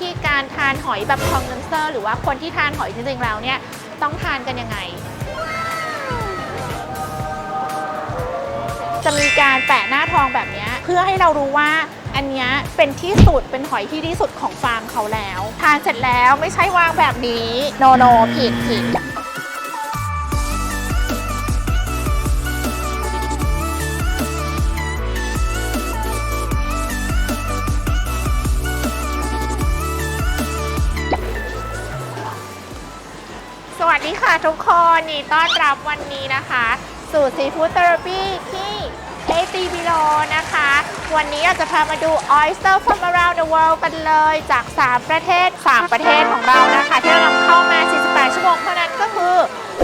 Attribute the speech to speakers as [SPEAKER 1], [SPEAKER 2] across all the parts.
[SPEAKER 1] ธีการทานหอยแบบคอนเดนเซอร์หรือว่าคนที่ทานหอยจริงๆแล้วเนี่ยต้องทานกันยังไง จะมีการแปะหน้าทองแบบนี้เพื่อให้เรารู้ว่าอันนี้เป็นที่สุดเป็นหอยที่ดีสุดของฟาร์มเขาแล้ว ทานเสร็จแล้วไม่ใช่วางแบบนี้โนโนผิดผิด สวัสดีค่ะทุกคนนี่ต้อนรับวันนี้นะคะ สู่ซีฟู้ดเทอราปีที่เอตีบิโลนะคะ วันนี้เราจะพามาดู Oyster from around the world กันเลยจาก 3 ประเทศ 3 ประเทศของเรานะคะ ที่เรานำเข้ามา 48 ชั่วโมงเท่านั้นก็คือ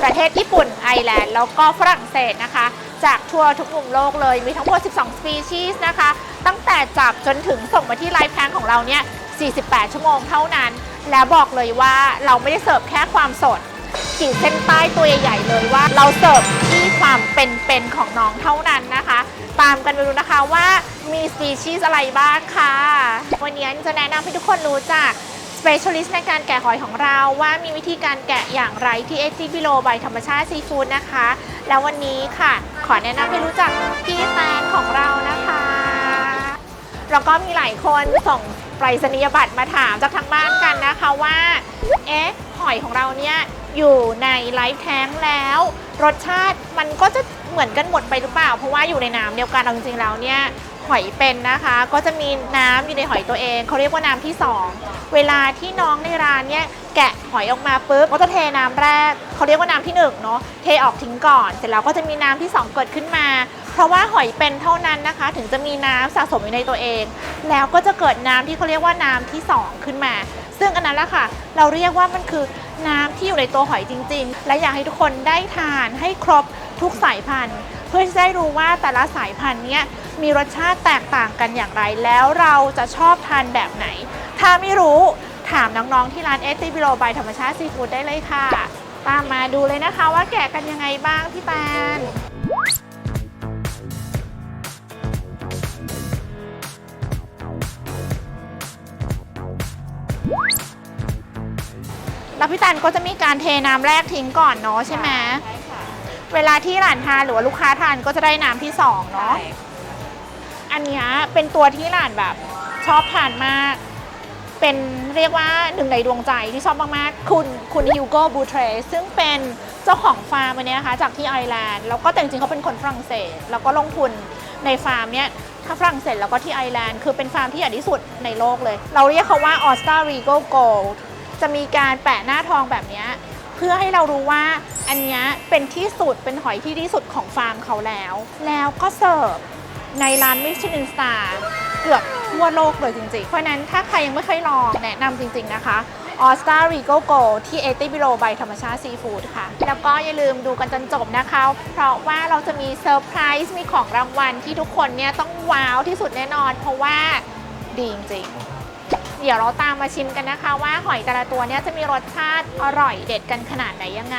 [SPEAKER 1] ประเทศญี่ปุ่น ไอร์แลนด์ แล้วก็ฝรั่งเศสนะคะ จากทัวร์ทุกมุมโลกเลยมีทั้งหมด 12 สปีชีส์นะคะ ตั้งแต่จับจนถึงส่งมาที่ไลฟ์แพงของเราเนี่ย 48 ชั่วโมงเท่านั้น แล้วบอกเลยว่าเราไม่ได้เสิร์ฟแค่ความสด ขีดเส้นใต้ตัวใหญ่ๆเลยว่า เราเสิร์ฟที่ความเป็นๆของน้องเท่านั้นนะคะ ตามกันไปดูนะคะว่ามีสปีชีส์อะไรบ้างค่ะ วันนี้จะแนะนำให้ทุกคนรู้จัก Specialist ในการแกะหอยของเราว่ามีวิธีการแกะอย่างไรที่เอซีบิโลบายธรรมชาติซีฟู้ดนะคะ แล้ววันนี้ค่ะ ขอแนะนำให้รู้จักพี่แตนของเรานะคะ แล้วก็มีหลายคนส่งไปรษณียบัตรมาถามจากทางบ้านกันนะคะว่า เอ๊ะ หอยของเราเนี่ย อยู่ในไลฟ์แท้งแล้ว รสชาติมันก็จะเหมือนกันหมดไปหรือเปล่า เพราะว่าอยู่ในน้ำเดียวกันเอาจริงๆแล้วเนี่ยหอยเป็นนะคะ ก็จะมีน้ำอยู่ในหอยตัวเองเขาเรียกว่าน้ำที่ 2 เวลาที่น้องในร้านเนี่ยแกะหอยออกมาปุ๊บก็จะเทน้ำแรกเขาเรียกว่าน้ำที่1เนาะเทออกทิ้งก่อน เสร็จแล้วก็จะมีน้ำที่ 2 เกิดขึ้นมา เพราะว่าหอยเป็นเท่านั้นนะคะ ถึงจะมีน้ำสะสมอยู่ในตัวเอง แล้วก็จะเกิดน้ำที่เขาเรียกว่าน้ำที่ 2 ขึ้นมา ซึ่งอันนั้นแหละค่ะ เราเรียกว่ามันคือ น้ำที่อยู่ในตัวหอยจริง ๆ และอยากให้ทุกคนได้ทานให้ครบทุกสายพันธุ์ เพื่อจะได้รู้ว่าแต่ละสายพันธุ์เนี้ยมีรสชาติแตกต่างกันอย่างไร แล้วเราจะชอบทานแบบไหน ถ้าไม่รู้ถามน้องๆที่ร้านเอสติบิโลบายธรรมชาติซีฟู้ดได้เลยค่ะ ตามมาดูเลยนะคะว่าแกะกันยังไงบ้างพี่แตน พี่ตันก็จะมีการเทน้ำแรกทิ้งก่อนเนาะใช่ไหม
[SPEAKER 2] ใช่ค่ะ
[SPEAKER 1] เวลาที่หลานทานหรือว่าลูกค้าทานก็จะได้น้ำที่สองเนาะอันเนี้ยเป็นตัวที่หลานแบบชอบทานมาก เป็นเรียกว่าหนึ่งในดวงใจที่ชอบมากๆ คุณคุณฮิวโกบูเทรซึ่งเป็นเจ้าของฟาร์มอันเนี้ยนะคะจากที่ไอร์แลนด์แล้วก็แต่จริงๆเขาเป็นคนฝรั่งเศส แล้วก็ลงทุนในฟาร์มเนี้ยถ้าฝรั่งเศสแล้วก็ที่ไอร์แลนด์คือเป็นฟาร์มที่ใหญ่ที่สุดในโลกเลย เราเรียกเขาว่าออสตารีโกโกล จะมีการแปะหน้าทองแบบนี้เพื่อให้เรารู้ว่าอันนี้เป็นที่สุดเป็นหอยที่ดีสุดของฟาร์มเขาแล้ว แล้วก็เสิร์ฟในร้านมิชลินสตาร์เกือบทั่วโลกเลยจริงๆ เพราะนั้นถ้าใครยังไม่เคยลองแนะนำจริงๆนะคะออสตารีโกโกที่เอติบิโลบธรรมชาติซีฟู้ดค่ะ แล้วก็อย่าลืมดูกันจนจบนะคะ เพราะว่าเราจะมีเซอร์ไพรส์มีของรางวัลที่ทุกคนเนี่ยต้องว้าวที่สุดแน่นอน เพราะว่าดีจริงๆ เดี๋ยวเราตามมาชิมกันนะคะ ว่าหอยแต่ละตัวเนี่ยจะมีรสชาติอร่อยเด็ดกันขนาดไหนยังไง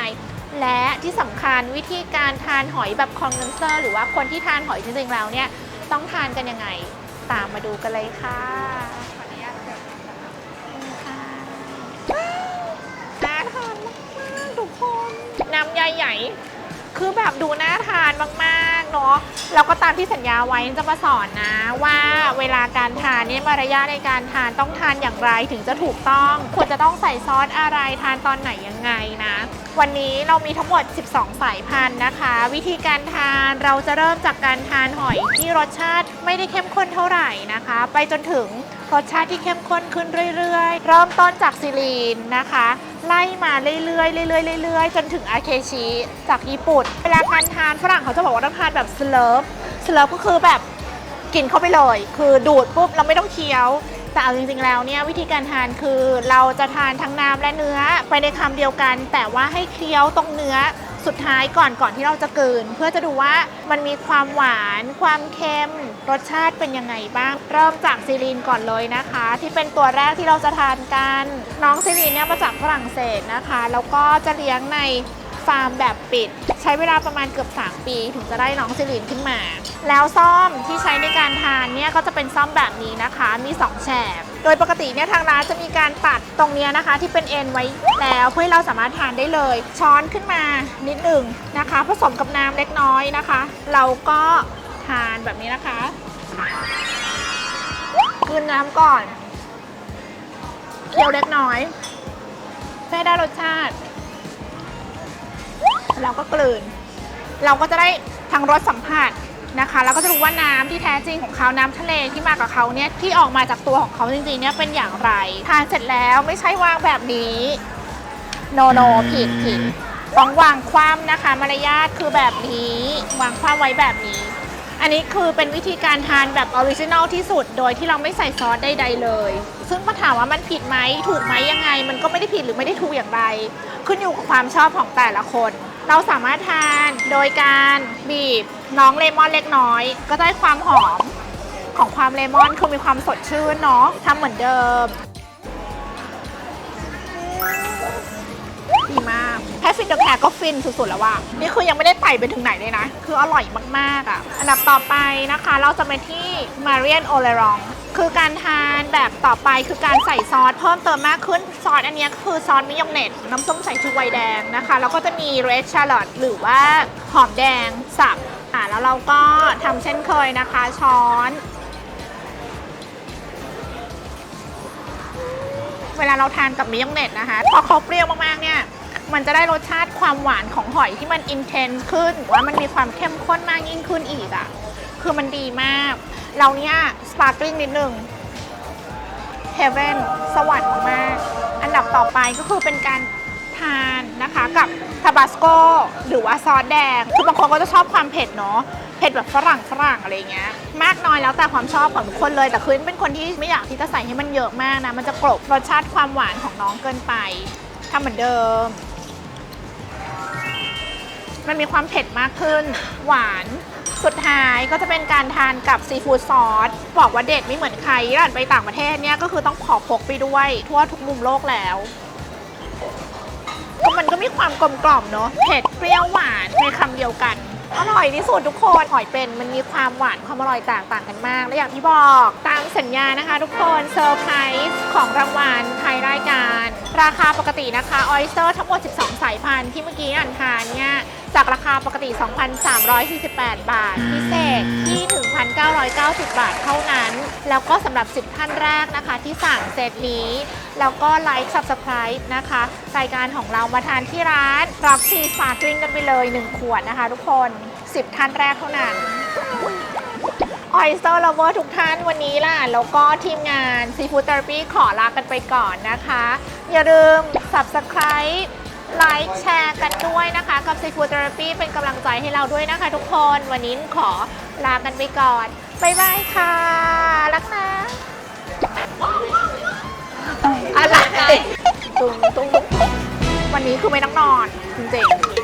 [SPEAKER 1] และที่สำคัญวิธีการทานหอยแบบคอนเดนเซอร์หรือว่าคนที่ทานหอยจริงๆแล้วเนี่ยต้องทานกันยังไง ตามมาดูกันเลยค่ะขออนุญาตเสิร์ฟนี่ค่ะน่าทานมากๆทุกคนน้ำใหญ่ๆคือแบบดูน่าทานมากๆ เนาะแล้วก็ตามที่สัญญาไว้จะมาสอนนะว่าเวลาการทานเนี่ยมารยาทในการทานต้องทานอย่างไรถึงจะถูกต้อง ควรจะต้องใส่ซอสอะไรทานตอนไหนยังไงนะ วันนี้เรามีทั้งหมด 12 สายพันธุ์นะคะ วิธีการทานเราจะเริ่มจากการทานหอยที่รสชาติไม่ได้เข้มข้นเท่าไหร่นะคะ ไปจนถึงรสชาติที่เข้มข้นขึ้นเรื่อยๆ เริ่มต้นจากซิลีนนะคะ ไล่มาเรื่อยๆเรื่อยๆเรื่อยๆจนถึงอาเคชิจากญี่ปุ่นเวลาการทานฝรั่งเขาจะบอกว่าต้องทานแบบสเลิฟสเลิฟก็คือแบบกินเข้าไปเลย คือดูดปุ๊บเราไม่ต้องเคี้ยว แต่เอาจริงๆแล้วเนี่ยวิธีการทานคือเราจะทานทั้งน้ำและเนื้อไปในคำเดียวกัน แต่ว่าให้เคี้ยวตรงเนื้อ สุดท้ายก่อนก่อนที่เราจะกลืน เพื่อจะดูว่ามันมีความหวาน ความเค็ม รสชาติเป็นยังไงบ้าง เริ่มจากซีรีนก่อนเลยนะคะ ที่เป็นตัวแรกที่เราจะทานกัน น้องซีรีนเนี่ยมาจากฝรั่งเศสนะคะ แล้วก็จะเลี้ยงใน ฟาร์มแบบปิด ใช้เวลาประมาณเกือบ 3 ปี ถึงจะได้น้องซิลินขึ้นมา แล้วซ่อมที่ใช้ในการทานเนี่ยก็จะเป็นซ่อมแบบนี้นะคะ มี 2 แฉกโดยปกติเนี่ยทางร้านจะมีการตัดตรงเนี้ยนะคะ ที่เป็นเอ็นไว้แล้วเพื่อให้เราสามารถทานได้เลย ช้อนขึ้นมานิดหนึ่งนะคะ ผสมกับน้ำเล็กน้อยนะคะ เราก็ทานแบบนี้นะคะกลืนน้ำก่อนเคี่ยวเล็กน้อยเพื่อได้รสชาติ เราก็กลืน เราก็จะได้ทั้งรสสัมผัสนะคะแล้วก็จะรู้ว่าน้ำที่แท้จริงของเขาน้ำทะเลที่มากับเขาเนี่ยที่ออกมาจากตัวของเขาจริงๆเนี่ยเป็นอย่างไร ทานเสร็จแล้วไม่ใช่วางแบบนี้โนโนผิดผิดต้องวางคว่ำนะคะมารยาทคือแบบนี้วางคว่ำไว้แบบนี้ อันนี้คือเป็นวิธีการทานแบบออริจินัลที่สุด โดยที่เราไม่ใส่ซอสใดๆเลย ซึ่งมาถามว่ามันผิดไหมถูกไหมยังไง มันก็ไม่ได้ผิดหรือไม่ได้ถูกอย่างไร ขึ้นอยู่กับความชอบของแต่ละคน เราสามารถทานโดยการบีบน้องเลมอนเล็กน้อย ก็ได้ความหอมของความเลมอนคือมีความสดชื่นเนาะทำเหมือนเดิม ดีมากแค่ฟินเดอร์แคร์ก็ฟินสุดๆแล้วว่ะนี่คือยังไม่ได้ไต่ไปถึงไหนเลยนะ คืออร่อยมากๆอะ อันดับต่อไปนะคะ เราจะไปที่มาเรียนโอเลรองคือการทานแบบต่อไปคือการใส่ซอสเพิ่มเติมมากขึ้น ซอสอันนี้คือซอสมิยองเนตน้ำส้มสายชูไวน์แดงนะคะ แล้วก็จะมีเรดชาร์ลอตหรือว่าหอมแดงสับอะแล้วเราก็ทำเช่นเคยนะคะ ช้อนเวลาเราทานกับมิยองเนตนะคะ พอเขาเปรี้ยวมากๆเนี่ย มันจะได้รสชาติความหวานของหอยที่มันอินเทนส์ขึ้นว่ามันมีความเข้มข้นมากยิ่งขึ้นอีกอะ่ะ คือมันดีมาก เราเนี่ยสปาร์กลิงนิดหนึ่งเฮเว่นสวรรค์มาก อันดับต่อไปก็คือเป็นการทานนะคะกับทาบาสโกหรือว่าซอสแดง คือบางคนก็จะชอบความเผ็ดเนาะเผ็ดแบบฝรั่งฝรั่งอะไรเงี้ย มากน้อยแล้วแต่ความชอบของทุกคนเลย แต่คือเป็นคนที่ไม่อยากที่จะใส่ให้มันเยอะมากนะ มันจะกลบรสชาติความหวานของน้องเกินไปทำเหมือนเดิม มันมีความเผ็ดมากขึ้น หวานสุดท้ายก็จะเป็นการทานกับซีฟู้ดซอสบอกว่าเด็ดไม่เหมือนใครย่านไปต่างประเทศเนี่ยก็คือต้องขอพกไปด้วย ทั่วทุกมุมโลกแล้วก็มันก็มีความกลมกล่อมเนาะเผ็ดเปรี้ยวหวานในคำเดียวกัน อร่อยที่สุดทุกคนหอยเป็นมันมีความหวานความอร่อยแตกต่างกันมาก และอย่างที่บอกตามสัญญานะคะ ทุกคนเซอร์ไพรส์ของรางวัลไทยรายการ ราคาปกตินะคะออยสเตอร์ทั้งหมด 12 สายพันธุ์ที่เมื่อกี้อ่านทานเนี่ยจากราคาปกติ 2,348 บาท พิเศษที่ 1,990 บาทเท่านั้น แล้วก็สำหรับ 10 ท่านแรกนะคะ ที่สั่งเซตนี้ แล้วก็ไลค์ Subscribe นะคะรายการของเรามาทานที่ร้านรับชีสปาร์กลิงกันไปเลย 1 ขวดนะคะ ทุกคน 10 ท่านแรกเท่านั้นออยสเตอร์ลเวอร์ทุกท่านวันนี้ล่ะ แล้วก็ทีมงาน Seafood Therapy ขอลากันไปก่อนนะคะ อย่าลืม Subscribe ไลค์แชร์กันด้วยนะคะ กับ Seafood Therapy เป็นกำลังใจให้เราด้วยนะคะทุกคนวันนี้ขอ ลากันไปก่อนบ๊ายบายค่ะ รักนะอะไรตุ้งตุ้งวันนี้คือไม่ต้องนอนจริงๆ